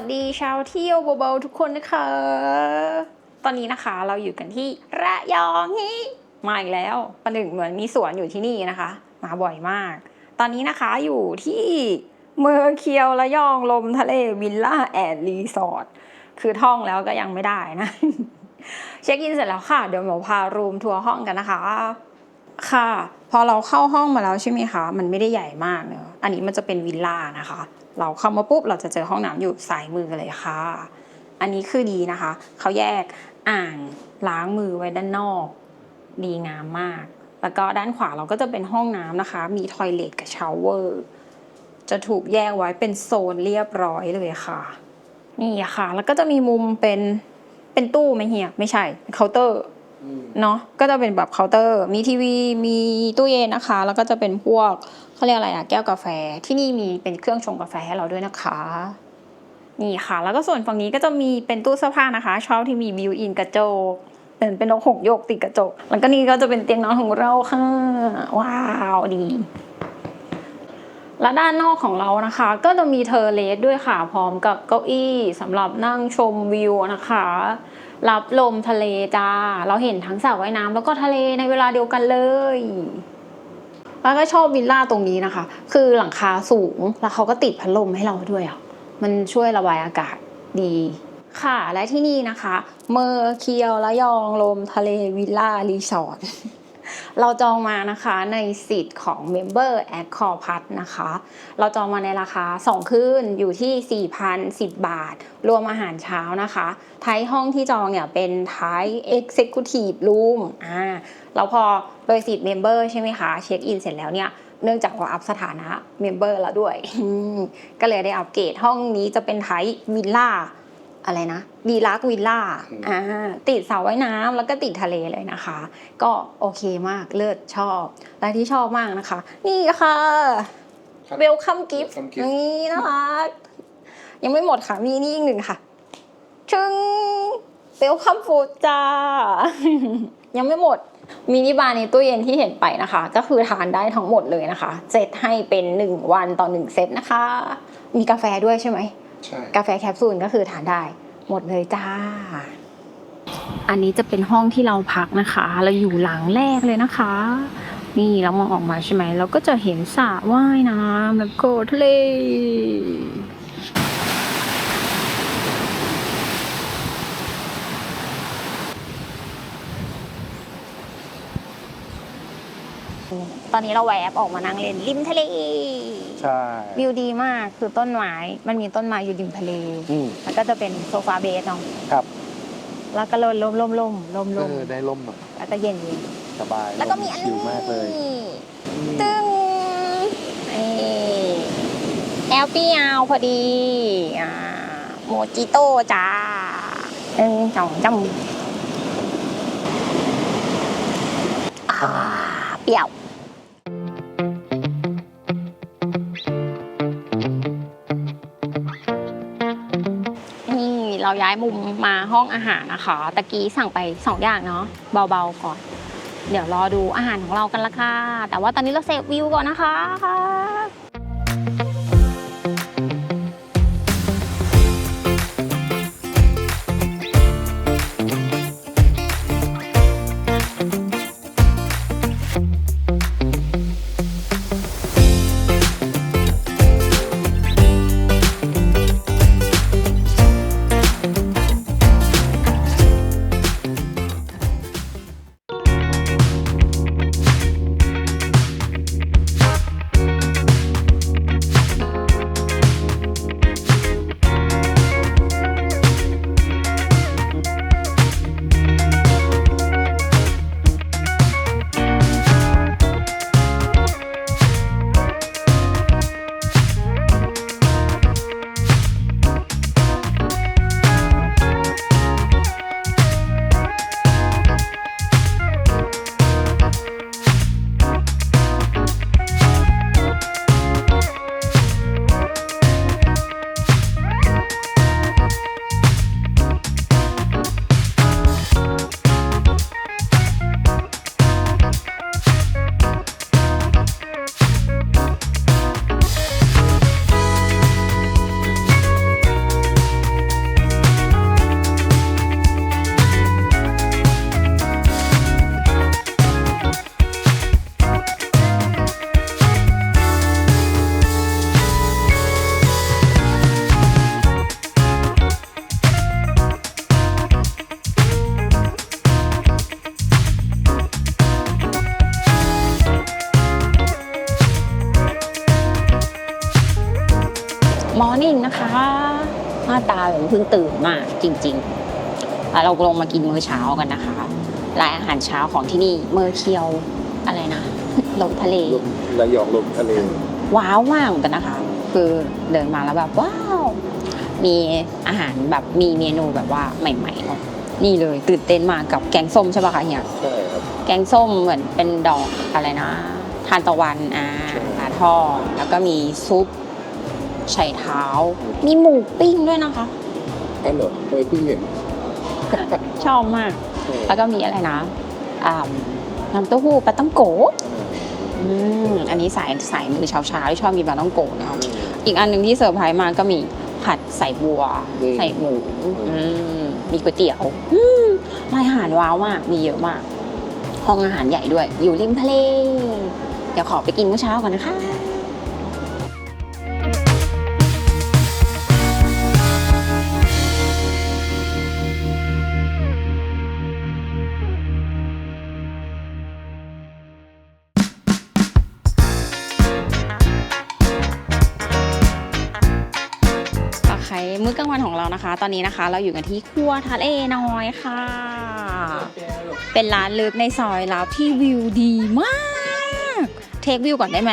สดีชาวเที่ยวเบาๆทุกคนนะคะ ตอนนี้นะคะเราอยู่กันที่ระยองฮิมาอีกแล้วประหนึ่งเหมือนมีสวนอยู่ที่นี่นะคะ มาบ่อยมาก ตอนนี้นะคะอยู่ที่เมืองเคียวระยองลมทะเลวิลล่าแอนด์รีสอร์ทคือท่องแล้วก็ยังไม่ได้นะ เช็คอินเสร็จแล้วค่ะ เดี๋ยวหมอพารูมทัวร์ห้องกันนะคะ ค่ะ พอเราเข้าห้องมาแล้วใช่ไหมคะ มันไม่ได้ใหญ่มากเนอะอันนี้มันจะเป็นวิลล่านะคะ เราเข้ามาปุ๊บเราจะเจอห้องน้ำอยู่ซ้ายมือเลยค่ะ อันนี้คือดีนะคะ เขาแยกอ่างล้างมือไว้ด้านนอก ดีงามมาก แล้วก็ด้านขวาเราก็จะเป็นห้องน้ำนะคะ มีทอยเลทกับชาวเวอร์จะถูกแยกไว้เป็นโซนเรียบร้อยเลยค่ะนี่ค่ะ แล้วก็จะมีมุมเป็นเป็นตู้ไหมเฮียไม่ใช่เคาน์เตอร์ เนาะก็จะเป็นแบบเคาน์เตอร์ มีทีวี มีตู้เย็นนะคะ แล้วก็จะเป็นพวกเขาเรียกอะไรอะแก้วกาแฟ ที่นี่มีเป็นเครื่องชงกาแฟให้เราด้วยนะคะ นี่ค่ะ แล้วก็ส่วนฝั่งนี้ก็จะมีเป็นตู้เสื้อผ้านะคะ ชอบที่มีบิวอินกระจกเป็นเป็นนกหงโยกติดกระจก แล้วก็นี่ก็จะเป็นเตียงนอนของเราค่ะ ว้าวดีและด้านนอกของเรานะคะ ก็จะมีเทอร์เลสด้วยค่ะ พร้อมกับเก้าอี้สำหรับนั่งชมวิวนะคะ รับลมทะเลจ้า เราเห็นทั้งสระว่ายน้ำแล้วก็ทะเลในเวลาเดียวกันเลยแล้วก็ชอบวิลล่าตรงนี้นะคะ คือหลังคาสูงแล้วเขาก็ติดพัดลมให้เราด้วยอะ มันช่วยระบายอากาศดีค่ะ และที่นี่นะคะ เมอร์เคียวระยองลมทะเลวิลล่ารีสอร์ท เราจองมานะคะในสิทธิ์ของ Member a d c o r p a s นะคะ เราจองมาในราคา 2 คืนอยู่ที่ 4,010 บาท รวมอาหารเช้านะคะไทยห้องที่จองเนี่ยเป็นไทย Executive Room อ่าแล้วพอโดยสิทธิ์ Member ใช่ไหมคะ เช็คอินเสร็จแล้วเนี่ยเนื่องจากว่าอัพสถานะ Member แล้วด้วย ก็เลยได้อัปเกรดห้องนี้จะเป็นไทยวิลล่า อะไรนะดีลักวิลล่าอืมอ่าติดสระว่ายน้ำแล้วก็ติดทะเลเลยนะคะ ก็โอเคมากเลิศชอบและที่ชอบมากนะคะ นี่ค่ะครับเวลคัมกิฟต์ Welcome gift นี่น่ารักยังไม่หมดค่ะมีนี่อีกหนึ่งค่ะชึงเวลคัมฟูดจ้ายังไม่หมดมินิบาร์ในตู้เย็นที่เห็นไปนะคะ ก็คือทานได้ทั้งหมดเลยนะคะเซตให้เป็นหนึ่งวันต่อหนึ่งเซตนะคะ มีกาแฟด้วยใช่ไหมใช่ กาแฟแคปซูลก็คือทานได้ หมดเลยจ้า อันนี้จะเป็นห้องที่เราพักนะคะ เราอยู่หลังแรกเลยนะคะ นี่เรามองออกมาใช่ไหมเราก็จะเห็นสระว่ายน้ำแล้วก็ทะเล ตอนนี้เราแวบออกมานั่งเล่นริมทะเลใช่วิวดีมากคือต้นไม้มันมีต้นไม้อยู่ริมทะเลอืมแล้วก็จะเป็นโซฟาเบสเนาะครับแล้วก็ลมลมลมลมลมลเอมอได้ล่มแบบแล้วก็เย็นเย็นสบายแล้วก็มีอันชินี้ลมากเลยอืมตึ้งนี่แอลปี้เอาพอดีอ่าโมจิโต้จ้าหนึ่งสองจำอ่าเปรี้ยว เราย้ายมุมมาห้องอาหารนะคะ ตะกี้สั่งไปสองอย่างเนาะเบาๆก่อน เดี๋ยวรอดูอาหารของเรากันละค่ะ แต่ว่าตอนนี้เราเซฟวิวก่อนนะคะ ตาแบบเพิ่งตื่นมาจริงๆแล้วเราลงมากินมื้อเช้ากันนะคะรายอาหารเช้าของที่นี่เมอร์เคียวอะไรนะลมทะเลลมระยองลมทะเล ว้าวมากเหมือนกันนะคะ คือเดินมาแล้วแบบว้าวมีอาหารแบบมีเมนูแบบว่าใหม่ๆเนอะนี่เลยตื่นเต้นมากกับแกงส้มใช่ปะคะเฮียใช่ครับแกงส้มเหมือนเป็นดอกอะไรนะ ทานตะวันอ่าปลาทอดแล้วก็มีซุป ไข่เท้า มีหมูปิ้งด้วยนะคะอันเหรอเคยเพิ่งเห็น ชอบมาก แล้วก็มีอะไรนะอ่าน้ำเต้าหู้ปลาต้องโกะอืมอันนี้สายสายมือเช้าเช้าๆที่ชอบกินปลาต้องโกะเนาะอีกอันหนึ่งที่เซอร์ไพรส์มาก็มีผัดใส่บัว อืม ใส่หมูอืมมีก๋วยเตี๋ยวอืมรายอาหารว้าวมากมีเยอะมาก ห้องอาหารใหญ่ด้วย อยู่ริมทะเล เดี๋ยวขอไปกินมื้อเช้าก่อนนะคะ ตอนนี้นะคะ เราอยู่กันที่ครัวทะเลน้อยค่ะ เป็นร้านลึกในซอยลับที่วิวดีมาก เทควิวก่อนได้ไหม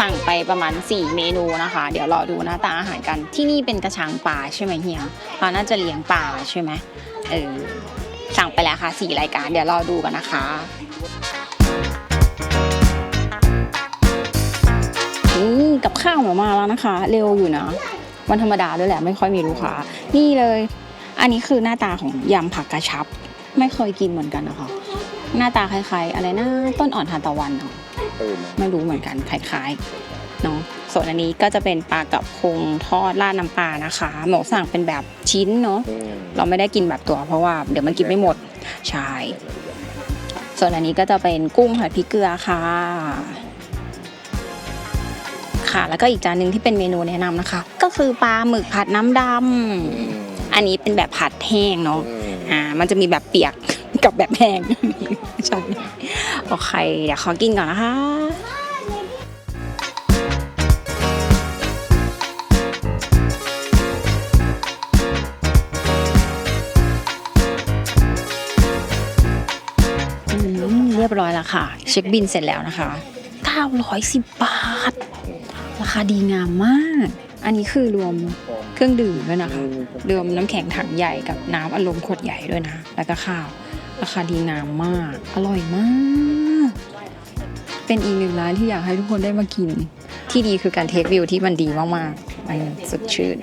สั่งไปประมาณ 4 เมนูนะคะ เดี๋ยวรอดูหน้าตาอาหารกันที่นี่เป็นกระชังปลาใช่ไหมเฮียเราน่าจะเลี้ยงปลาใช่ไหมเออสั่งไปแล้วค่ะ 4 รายการเดี๋ยวรอดูกันนะคะ ข้าวหนูมาแล้วนะคะ เร็วอยู่นะ วันธรรมดาด้วยแหละไม่ค่อยมีลูกค้า นี่เลย อันนี้คือหน้าตาของยำผักกระชับ ไม่เคยกินเหมือนกันนะคะ หน้าตาคล้ายๆ อะไรนะต้นอ่อนทานตะวันเนาะเออไม่รู้เหมือนกันคล้ายๆเนาะส่วนอันนี้ก็จะเป็นปลากับพงทอดราดน้ำปลานะคะหนูสั่งเป็นแบบชิ้นเนาะอืมเราไม่ได้กินแบบตัว เพราะว่าเดี๋ยวมันกินไม่หมดใช่ส่วนอันนี้ก็จะเป็นกุ้งผัดพริกเกลือค่ะ ค่ะ แล้วก็อีกจานหนึ่งที่เป็นเมนูแนะนำนะคะ ก็คือปลาหมึกผัดน้ำดำอันนี้เป็นแบบผัดแห้งเนาะอืมอ่ามันจะมีแบบเปียก กับแบบแห้งใช่โอเคเดี๋ยวขอกินก่อนนะคะอืมเรียบร้อยแล้วค่ะ เช็คบินเสร็จแล้วนะคะ 910 บาท ราคาดีงามมาก อันนี้คือรวมเครื่องดื่มด้วยนะคะ รวมน้ำแข็งถังใหญ่กับน้ำอารมณ์ขวดใหญ่ด้วยนะ แล้วก็ข้าว ราคาดีงามมาก อร่อยมาก เป็นอีกหนึ่งร้านที่อยากให้ทุกคนได้มากิน ที่ดีคือการเทควิวที่มันดีมากๆมันสดชื่น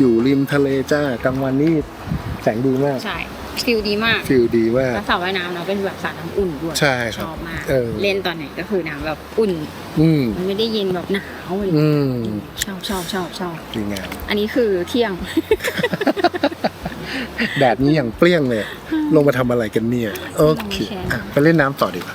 อยู่ริมทะเลจ้ากลางวันนี่แสงดีมาก ใช่ฟิลดีมากฟิลดีมากแล้วสระว่ายน้ำเนาะเป็นแบบสระน้ำอุ่นด้วยใช่คชรับอบมากเออเล่นตอนไหนก็คือน้ำแบบอุ่นอืมมันไม่ได้เย็นแบบหนาวอะไรอืมชอบชอบชอบชอบดีงามอันนี้คือเที่ยง แดดนี้อย่างเปรี้ยงเลย ลงมาทำอะไรกันเนี่ยโอเคลงมาแชร์อะไปเล่นน้ำต่อดีกว่า